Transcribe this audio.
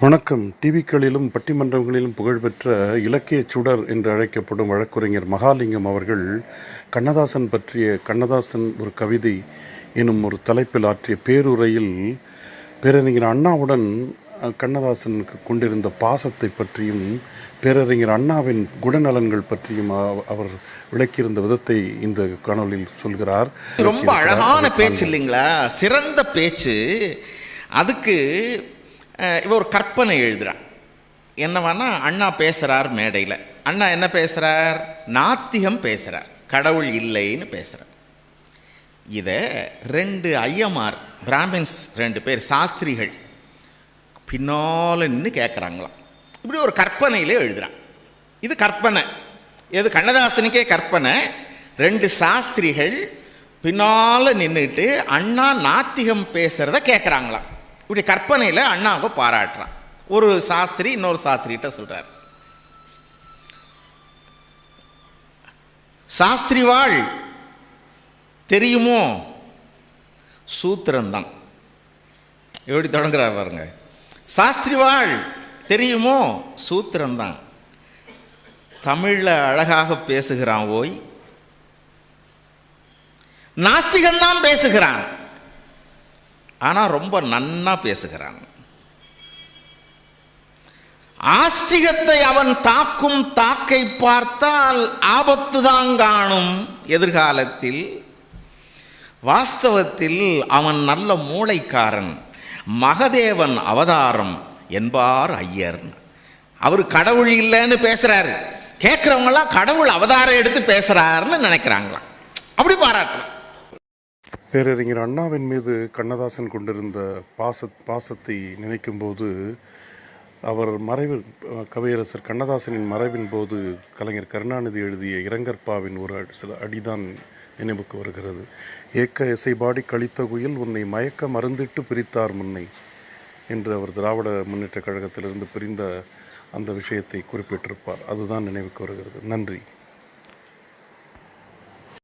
வணக்கம். டிவிக்களிலும் பட்டிமன்றங்களிலும் புகழ்பெற்ற இலக்கிய சுடர் என்று அழைக்கப்படும் வழக்குரைஞர் மகாலிங்கம் அவர்கள் கண்ணதாசன் பற்றிய கண்ணதாசன் ஒரு கவிதை எனும் ஒரு தலைப்பில் ஆற்றிய பேருரையில் பேரறிஞர் அண்ணாவுடன் கண்ணதாசனுக்கு கொண்டிருந்த பாசத்தை பற்றியும் பேரறிஞர் அண்ணாவின் குணநலன்கள் பற்றியும் அவ- அவர் விளக்கியிருந்த விதத்தை இந்த காணொலியில் சொல்கிறார். ரொம்ப அழகான பேச்சு இல்லைங்களா? சிறந்த பேச்சு. அதுக்கு அஹ், ஒரு கற்பனை எழுதுகிறான் என்னவானா அண்ணா பேசுகிறார் மேடையில். அண்ணா என்ன பேசுகிறார் நாத்திகம் பேசுகிறார் கடவுள் இல்லைன்னு பேசுகிறார் இதை ரெண்டு ஐயமார் பிராமின்ஸ் ரெண்டு பேர் சாஸ்திரிகள் பின்னால் நின்று கேட்குறாங்களாம் இப்படி ஒரு கற்பனையிலே எழுதுகிறான் இது கற்பனை. இது கண்ணதாசனுக்கே கற்பனை? ரெண்டு சாஸ்திரிகள் பின்னால் நின்றுட்டு அண்ணா நாத்திகம் பேசுகிறத கேட்குறாங்களாம் இப்படி கற்பனையில் அண்ணாவை பாராட்டுறான். ஒரு சாஸ்திரி இன்னொரு சாஸ்திரிகிட்ட சொல்கிறார் சாஸ்திரி வாழ் தெரியுமோ? சூத்திரம்தான். எப்படி தொடங்குறார் பாருங்க. சாஸ்திரி வாழ் தெரியுமோ? சூத்திரம்தான். தமிழில் அழகாக பேசுகிறான் ஓய். நாஸ்திகன்தான் பேசுகிறான். ஆனால் ரொம்ப நன்னா பேசுகிறான். ஆஸ்திகத்தை அவன் தாக்கும் தாக்கை பார்த்தால் ஆபத்து தான் காணும் எதிர்காலத்தில். வாஸ்தவத்தில் அவன் நல்ல மூளைக்காரன் மகதேவன் அவதாரம் என்பார் ஐயர். அவர் கடவுள் இல்லைன்னு பேசுறாரு. கேட்குறவங்களாம் கடவுள் அவதாரம் எடுத்து பேசுறாருன்னு நினைக்கிறாங்களாம். அப்படி பாராட்டுறான் பேரறிஞர் அண்ணாவின் மீது கண்ணதாசன் கொண்டிருந்த பாச பாசத்தை நினைக்கும்போது அவர் மறைவு கவியரசர் கண்ணதாசனின் மறைவின் போது கலைஞர் கருணாநிதி எழுதிய இரங்கற்பாவின் ஒரு அடி- சில அடிதான் நினைவுக்கு வருகிறது. ஏக்க இசைபாடி கழித்த குயில் உன்னை மயக்க மறந்திட்டு பிரித்தார் முன்னை என்று அவர் திராவிட முன்னேற்றக் கழகத்திலிருந்து பிரிந்த அந்த விஷயத்தை குறிப்பிட்டிருப்பார். அதுதான் நினைவுக்கு வருகிறது. நன்றி.